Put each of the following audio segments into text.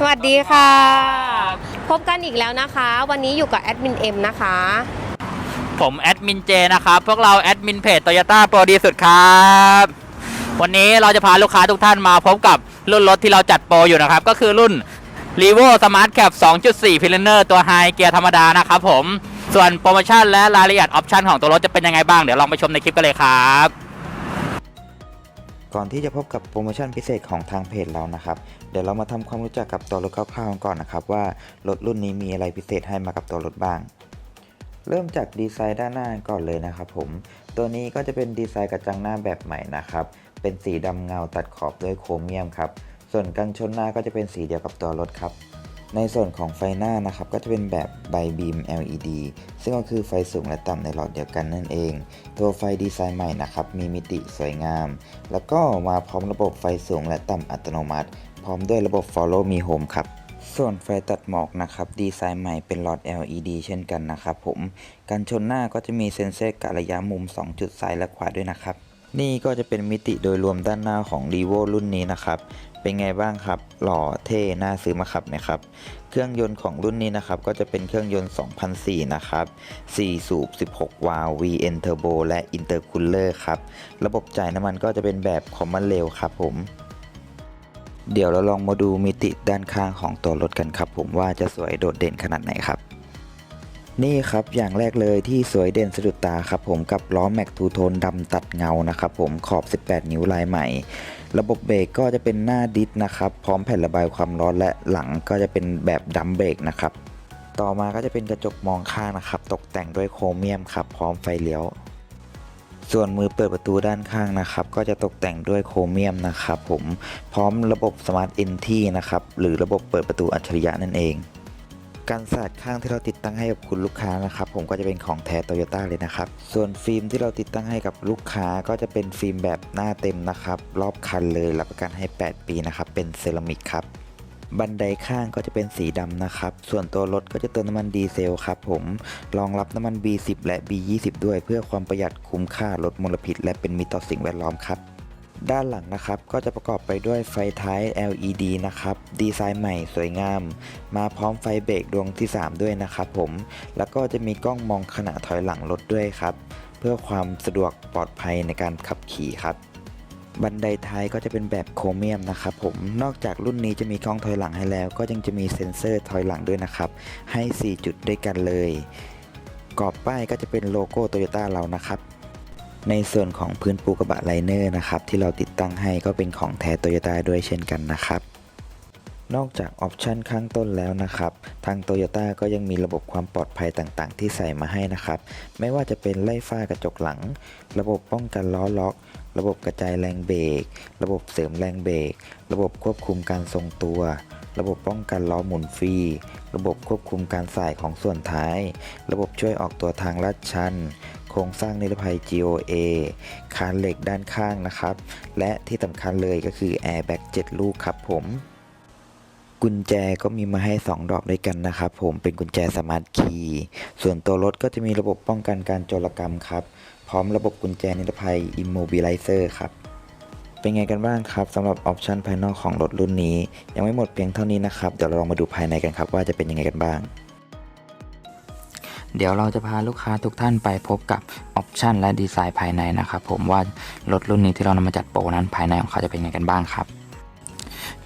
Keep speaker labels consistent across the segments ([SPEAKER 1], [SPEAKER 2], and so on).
[SPEAKER 1] สวัสดีค่ะ พบกันอีกแล้วนะคะ วันนี้อยู่กับแอดมินเอ็มนะคะ
[SPEAKER 2] ผมแอดมินเจนะครับ พวกเราแอดมินเพจโตโยต้าโปรดีสุดครับ วันนี้เราจะพาลูกค้าทุกท่านมาพบกับรุ่นรถที่เราจัดโปรอยู่นะครับ ก็คือรุ่น r e v o Smart Cap 2.4 p i l l e r ตัวไฮเกียร์ธรรมดานะครับผม ส่วนโปรโมชั่นและรายละเอียดออปชั่นของตัวรถจะเป็นยังไงบ้าง เดี๋ยวลองไปชมในคลิปกันเลยครับ
[SPEAKER 3] ก่อนที่จะพบกับโปรโมชั่นพิเศษของทางเพจเรานะครับ เดี๋ยวเรามาทำความรู้จักกับตัวรถคร่าวๆกันก่อนนะครับว่ารถรุ่นนี้มีอะไรพิเศษให้มากับตัวรถบ้าง เริ่มจากดีไซน์ด้านหน้าก่อนเลยนะครับผม ตัวนี้ก็จะเป็นดีไซน์กระจังหน้าแบบใหม่นะครับ เป็นสีดำเงาตัดขอบด้วยโครเมียมครับ ส่วนกันชนหน้าก็จะเป็นสีเดียวกับตัวรถครับ ในส่วนของไฟหน้านะครับก็จะเป็นแบบไบบีม LED ซึ่งก็คือไฟสูงและต่ำในหลอดเดียวกันนั่นเอง ตัวไฟดีไซน์ใหม่นะครับมีมิติสวยงาม แล้วก็มาพร้อมระบบไฟสูงและต่ำอัตโนมัติ พร้อมด้วยระบบ Follow Me Home ครับส่วนไฟตัดหมอกนะครับดีไซน์ใหม่เป็นหลอด LED เช่นกันนะครับผม การชนหน้าก็จะมีเซ็นเซอร์กะระยะมุม 2 จุดซ้ายและขวาด้วยนะครับ นี่ก็จะเป็นมิติโดยรวมด้านหน้าของ r e v o รุ่นนี้นะครับ เป็นไงบ้างครับ หล่อเท่น่าซื้อมาขับไหมครับ เครื่องยนต์ของรุ่นนี้นะครับ ก็จะเป็นเครื่องยนต์ 2004 นะครับ 4 สูบ 16 วาล์ว VN Turbo และ Intercooler ครับ ระบบจ่ายน้ำมันก็จะเป็นแบบ Common Rail ครับผม เดี๋ยวเราลองมาดูมิติด้านข้างของตัวรถกันครับ ผมว่าจะสวยโดดเด่นขนาดไหนครับ นี่ครับอย่างแรกเลยที่สวยเด่นสะดุดตาครับผมกับล้อแม็กทูโทนดำตัดเงานะครับผมขอบ 18 นิ้วลายใหม่ ระบบเบรกก็จะเป็นหน้าดิสนะครับ พร้อมแผ่นระบายความร้อนและหลังก็จะเป็นแบบดัมเบรกนะครับ ต่อมาก็จะเป็นกระจกมองข้างนะครับ ตกแต่งด้วยโครเมียมครับพร้อมไฟเลี้ยว ส่วนมือเปิดประตูด้านข้างนะครับ ก็จะตกแต่งด้วยโครเมียมนะครับผมพร้อมระบบสมาร์ทเอนทีนะครับหรือระบบเปิดประตูอัจฉริยะนั่นเอง การสาดข้างที่เราติดตั้งให้กับคุณลูกค้านะครับผมก็จะเป็นของแท้โตโยต้าเลยนะครับ ส่วนฟิล์มที่เราติดตั้งให้กับลูกค้าก็จะเป็นฟิล์มแบบหน้าเต็มนะครับรอบคันเลยรับประกันให้ 8 ปีนะครับเป็นเซรามิกครับบันไดข้างก็จะเป็นสีดำนะครับ ส่วนตัวรถก็จะเติมน้ำมันดีเซลครับผม รองรับน้ำมัน B10 และ B20 ด้วยเพื่อความประหยัดคุ้มค่าลดมลพิษ และเป็นมิตรต่อสิ่งแวดล้อมครับ ด้านหลังนะครับก็จะประกอบไปด้วยไฟท้าย LED นะครับดีไซน์ใหม่สวยงาม มาพร้อมไฟเบรกดวงที่ 3 ด้วยนะครับผม แล้วก็จะมีกล้องมองขณะถอยหลังรถด้วยครับ เพื่อความสะดวกปลอดภัยในการขับขี่ครับบันไดท้ายก็จะเป็นแบบโครเมียมนะครับผมนอกจากรุ่นนี้จะมีกล้องถอยหลังให้แล้ว ก็ยังจะมีเซ็นเซอร์ถอยหลังด้วยนะครับ ให้ 4 จุดด้วยกันเลย กรอบป้ายก็จะเป็นโลโก้โตโยต้าเรานะครับ ในส่วนของพื้นปูกระบะไลเนอร์นะครับที่เราติดตั้งให้ก็เป็นของแท้โตโยต้าด้วยเช่นกันนะครับ นอกจากออปชันข้างต้นแล้วนะครับ ทางโตโยต้าก็ยังมีระบบความปลอดภัยต่างๆ ที่ใส่มาให้นะครับ ไม่ว่าจะเป็นไล่ฝ้ากระจกหลัง ระบบป้องกันล้อล็อก ระบบกระจายแรงเบรก ระบบเสริมแรงเบรก ระบบควบคุมการทรงตัว ระบบป้องกันล้อหมุนฟรี ระบบควบคุมการสายของส่วนท้าย ระบบช่วยออกตัวทางลาดชัน ครงสร้างนิรภัย GOA คานเหล็กด้านข้างนะครับ และที่สำคัญเลยก็คือ Airbag 7 ลูกครับผม กุญแจก็มีมาให้ 2 ดอกด้วยกันนะครับผมเป็นกุญแจสมาร์ทคีย์ส่วนตัวรถก็จะมีระบบป้องกันการโจรกรรมครับ พร้อมระบบกุญแจนิรภัย Immobilizer ครับเป็นไงกันบ้างครับสำหรับออปชันภายนอกของรถรุ่นนี้ ยังไม่หมดเพียงเท่านี้นะครับ เดี๋ยวเราลองมาดูภายในกันครับว่าจะเป็นยังไงกันบ้าง
[SPEAKER 2] เดี๋ยวเราจะพาลูกค้าทุกท่านไปพบกับออปชันและดีไซน์ภายในนะครับผมว่ารถรุ่นนี้ที่เรานำมาจัดโปรนั้นภายในของเขาจะเป็นยังไงกันบ้างครับ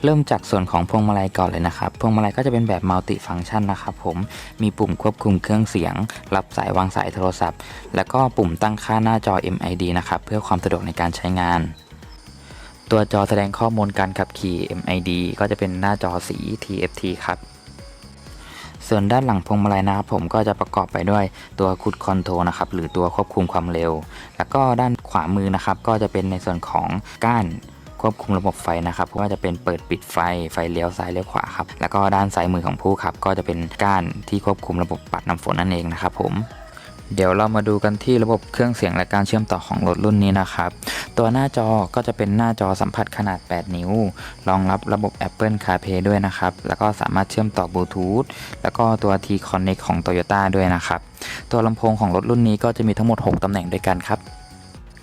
[SPEAKER 2] เริ่มจากส่วนของพวงมาลัยก่อนเลยนะครับพวงมาลัยก็จะเป็นแบบมัลติฟัง c t ชันนะครับผมมีปุ่มควบคุมเครื่องเสียง รับสายวางสายโทรศัพท์ แล้วก็ปุ่มตั้งค่าหน้าจอ MID นะครับเพื่อความสะดวกในการใช้งาน ตัวจอแสดงข้อมูลการขับขี่ MID ก็จะเป็นหน้าจอสี TFT ครับ ส่วนด้านหลังพวงมาลัยนะครับผมก็จะประกอบไปด้วยตัวคุดคอนโทรนะครับหรือตัวควบคุมความเร็ว แล้วก็ด้านขวามือนะครับก็จะเป็นในส่วนของก้านควบคุมระบบไฟนะครับว่าจะเป็นเปิดปิดไฟไฟเลี้ยวซ้ายเลี้ยวขวาครับแล้วก็ด้านซ้ายมือของผู้ขับ ก็จะเป็นก้านที่ควบคุมระบบปัดน้ำฝนนั่นเองนะครับผม เดี๋ยวเรามาดูกันที่ระบบเครื่องเสียงและการเชื่อมต่อของรถรุ่นนี้นะครับ ตัวหน้าจอก็จะเป็นหน้าจอสัมผัสขนาด 8 นิ้ว รองรับระบบ Apple CarPlay ด้วยนะครับ แล้วก็สามารถเชื่อมต่อบลูทูธแล้วก็ตัว T-Connect ของ Toyota ด้วยนะครับ ตัวลำโพงของรถรุ่นนี้ก็จะมีทั้งหมด 6ตำแหน่งด้วยกันครับ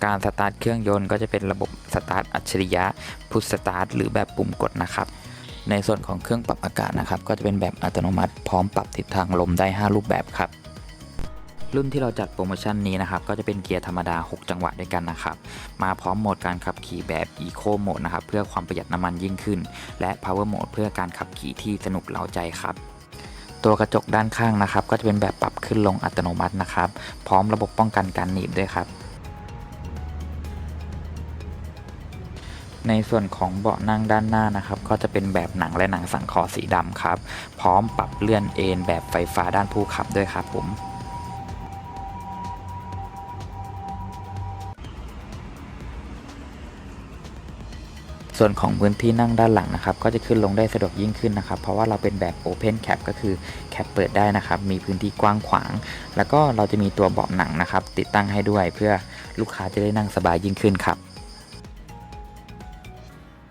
[SPEAKER 2] การสตาร์ทเครื่องยนต์ก็จะเป็นระบบสตาร์ทอัจฉริยะพุทสตาร์ทหรือแบบปุ่มกดนะครับ
[SPEAKER 3] ในส่วนของเครื่องปรับอากาศนะครับ ก็จะเป็นแบบอัตโนมัติพร้อมปรับทิศทางลมได้ 5 รูปแบบครับ รุ่นที่เราจัดโปรโมชั่นนี้นะครับก็จะเป็นเกียร์ธรรมดา 6 จังหวะด้วยกันนะครับ มาพร้อมโหมดการขับขี่แบบ Eco Mode นะครับเพื่อความประหยัดน้ำมันยิ่งขึ้น และ Power Mode เพื่อการขับขี่ที่สนุกเร้าใจครับตัวกระจกด้านข้างนะครับ ก็จะเป็นแบบปรับขึ้นลงอัตโนมัตินะครับ พร้อมระบบป้องกันการหนีบด้วยครับ ในส่วนของเบาะนั่งด้านหน้านะครับ ก็จะเป็นแบบหนังและหนังสังเคราะห์สีดำครับ พร้อมปรับเลื่อนเอนแบบไฟฟ้าด้านผู้ขับด้วยครับผม ส่วนของพื้นที่นั่งด้านหลังนะครับ ก็จะขึ้นลงได้สะดวกยิ่งขึ้นนะครับ เพราะว่าเราเป็นแบบ Open Cap ก็คือแคปเปิดได้นะครับ มีพื้นที่กว้างขวาง แล้วก็เราจะมีตัวเบาะหนังนะครับ ติดตั้งให้ด้วยเพื่อลูกค้าจะได้นั่งสบายยิ่งขึ้นครับ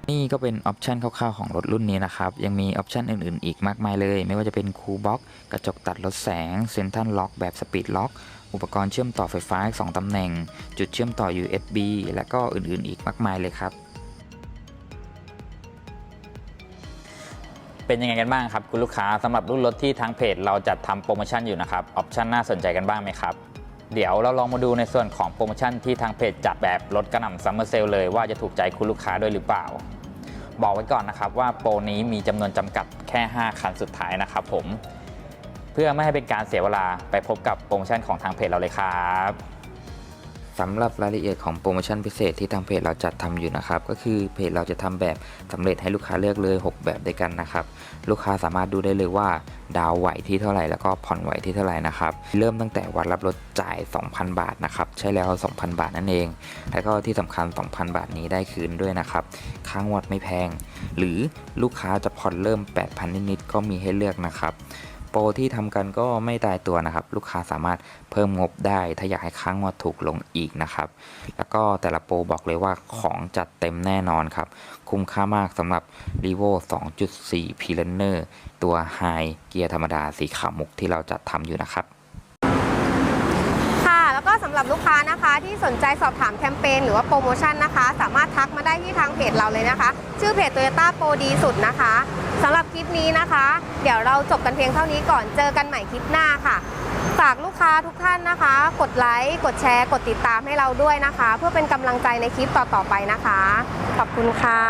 [SPEAKER 3] นี่ก็เป็นออปชันคร่าวๆของรถรุ่นนี้นะครับ ยังมีออปชันอื่นๆ อีกมากมายเลย ไม่ว่าจะเป็นคูลบ็อกกระจกตัดลดแสง เซนทันล็อกแบบสปีดล็อก อุปกรณ์เชื่อมต่อไฟฟ้า 2 ตำแหน่ง จุดเชื่อมต่อ USB และก็อื่นๆ อีกมากมายเลยครับ
[SPEAKER 4] เป็นยังไงกันบ้างครับคุณลูกค้าสำหรับรุ่นรถที่ทางเพจเราจัดทำโปรโมชั่นอยู่นะครับออปชั่นน่าสนใจกันบ้างไหมครับเดี๋ยวเราลองมาดูในส่วนของโปรโมชั่นที่ทางเพจจัดแบบลดกระหน่ำซัมเมอร์เซลเลยว่าจะถูกใจคุณลูกค้าด้วยหรือเปล่า บอกไว้ก่อนนะครับว่าโปรนี้มีจำนวนจำกัดแค่ 5 คันสุดท้ายนะครับผม เพื่อไม่ให้เป็นการเสียเวลาไปพบกับโปรโมชั่นของทางเพจเราเลยครับ
[SPEAKER 3] สำหรับรายละเอียดของโปรโมชั่นพิเศษที่ทางเพจเราจัดทำอยู่นะครับ ก็คือเพจเราจะทำแบบสำเร็จให้ลูกค้าเลือกเลย 6 แบบด้วยกันนะครับ ลูกค้าสามารถดูได้เลยว่า ดาวไหวที่เท่าไหร่แล้วก็ผ่อนไหวที่เท่าไหร่นะครับ เริ่มตั้งแต่วันรับรถจ่าย 2,000 บาทนะครับ ใช้แล้ว 2,000 บาทนั่นเอง แล้วก็ที่สำคัญ 2,000 บาทนี้ได้คืนด้วยนะครับค้างวัดไม่แพง หรือลูกค้าจะผ่อนเริ่ม 8,000 นิดๆก็มีให้เลือกนะครับ โปรที่ทำกันก็ไม่ตายตัวนะครับ ลูกค้าสามารถเพิ่มงบได้ ถ้าอยากให้ค้างงวดถูกลงอีกนะครับ แล้วก็แต่ละโปรบอกเลยว่าของจัดเต็มแน่นอนครับ คุ้มค่ามากสำหรับ r e v o 2.4 p l a n n e r ตัว High เกียร์ธรรมดาสีขาวมุกที่เราจัดทำอยู่นะครับ
[SPEAKER 1] ค่ะ แล้วก็สำหรับลูกค้านะคะ ที่สนใจสอบถามแคมเปญหรือว่าโปรโมชั่นนะคะ สามารถทักมาได้ที่ทางเพจเราเลยนะคะ ชื่อเพจ Toyota Pro ดีสุดนะคะสำหรับคลิปนี้นะคะ เดี๋ยวเราจบกันเพียงเท่านี้ก่อนเจอกันใหม่คลิปหน้าค่ะฝากลูกค้าทุกท่านนะคะ กดไลค์กดแชร์ กดติดตามให้เราด้วยนะคะ เพื่อเป็นกำลังใจในคลิปต่อๆไปนะคะ ขอบคุณค่ะ